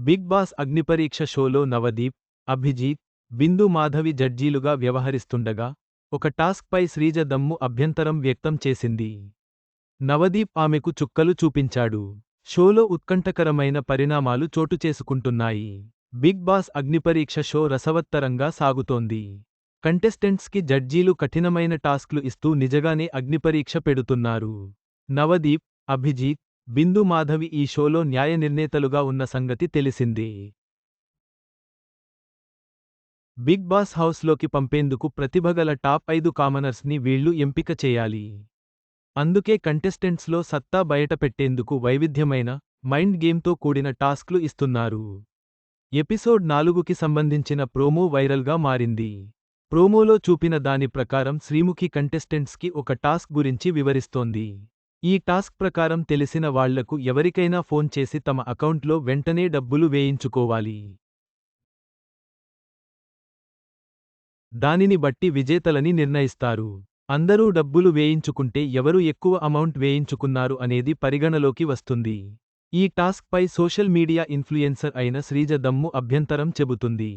Big boss అగ్నిపరీక్ష షోలో నవదీప్ అభిజీత్ బిందు మాధవి జడ్జీలుగా వ్యవహరిస్తుండగా ఒక టాస్క్పై శ్రీజ దమ్ము అభ్యంతరం వ్యక్తం చేసింది. నవదీప్ ఆమెకు చుక్కలు చూపించాడు. షోలో ఉత్కంఠకరమైన పరిణామాలు చోటు చేసుకుంటున్నాయి. బిగ్ బాస్ అగ్నిపరీక్ష షో రసవత్తరంగా సాగుతోంది. కంటెస్టెంట్స్కి జడ్జీలు కఠినమైన టాస్క్లు ఇస్తూ నిజగానే అగ్నిపరీక్ష పెడుతున్నారు. నవదీప్ అభిజీత్ బిందు మాధవి ఈ షోలో న్యాయ నిర్ణేతలుగా ఉన్న సంగతి తెలిసింది. బిగ్ బాస్ హౌస్లోకి పంపేందుకు ప్రతిభగల టాప్ ఐదు కామనర్స్ని వీళ్ళు ఎంపిక చేయాలి. అందుకే కంటెస్టెంట్స్లో సత్తా బయటపెట్టేందుకు వైవిధ్యమైన మైండ్ గేమ్తో కూడిన టాస్క్లు ఇస్తున్నారు. ఎపిసోడ్ నాలుగుకి సంబంధించిన ప్రోమో వైరల్గా మారింది. ప్రోమోలో చూపిన దాని ప్రకారం శ్రీముఖి కంటెస్టెంట్స్కి ఒక టాస్క్ గురించి వివరిస్తోంది. ఈ టాస్క్ ప్రకారం తెలిసిన వాళ్ళకు ఎవరికైనా ఫోన్ చేసి తమ అకౌంట్లో వెంటనే డబ్బులు వేయించుకోవాలి. దానిని బట్టి విజేతలని నిర్ణయిస్తారు. అందరూ డబ్బులు వేయించుకుంటే ఎవరు ఎక్కువ అమౌంట్ వేయించుకున్నారు అనేది పరిగణలోకి వస్తుంది. ఈ టాస్క్పై సోషల్ మీడియా ఇన్ఫ్లుయెన్సర్ అయిన శ్రీజ దమ్ము అభ్యంతరం చెబుతుంది.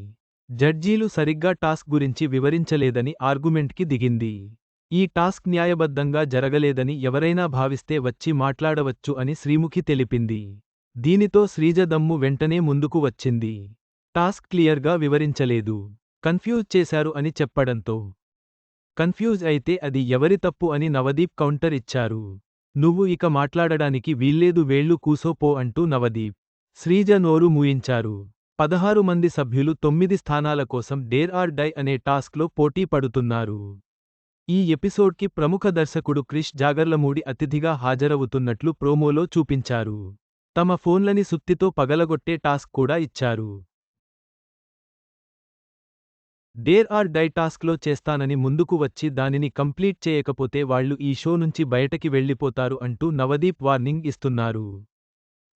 జడ్జీలు సరిగ్గా టాస్క్ గురించి వివరించలేదని ఆర్గుమెంట్కి దిగింది. ఈ టాస్క్ న్యాయబద్ధంగా జరగలేదని ఎవరైనా భావిస్తే వచ్చి మాట్లాడవచ్చు అని శ్రీముఖి తెలిపింది. దీనితో శ్రీజ దమ్ము వెంటనే ముందుకు వచ్చింది. టాస్క్ క్లియర్గా వివరించలేదు. కన్ఫ్యూజ్ చేశారు అని చెప్పడంతో. కన్ఫ్యూజ్ అయితే అది ఎవరి తప్పు అని నవదీప్ కౌంటర్ ఇచ్చారు. నువ్వు ఇక మాట్లాడడానికి వీల్లేదు వేళ్ళు కూసోపో అంటూ నవదీప్. శ్రీజ నోరు మూయించారు. పదహారు మంది సభ్యులు తొమ్మిది స్థానాల కోసం డేర్ ఆర్ డై అనే టాస్క్లో పోటీ పడుతున్నారు. ఈ ఎపిసోడ్కి ప్రముఖ దర్శకుడు క్రిష్ జాగర్లమూడి అతిథిగా హాజరవుతున్నట్లు ప్రోమోలో చూపించారు. తమ ఫోన్లని సుత్తితో పగలగొట్టే టాస్క్ కూడా ఇచ్చారు. డేర్ ఆర్ డై టాస్క్లో చేస్తానని ముందుకు వచ్చి దానిని కంప్లీట్ చేయకపోతే వాళ్ళు ఈ షో నుంచి బయటకి వెళ్ళిపోతారు అంటూ నవదీప్ వార్నింగ్ ఇస్తున్నారు.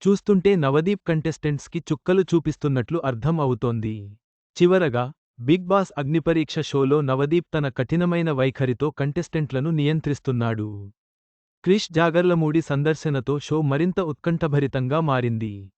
చూస్తుంటే నవదీప్ కంటెస్టెంట్స్కి చుక్కలు చూపిస్తున్నట్లు అర్థం అవుతోంది. చివరగా బిగ్ బాస్ అగ్నిపరీక్ష షోలో నవదీప్ తన కఠినమైన వైఖరితో కంటెస్టెంట్లను నియంత్రిస్తున్నాడు. క్రిష్ జాగర్లమూడి సందర్శనతో షో మరింత ఉత్కంఠభరితంగా మారింది.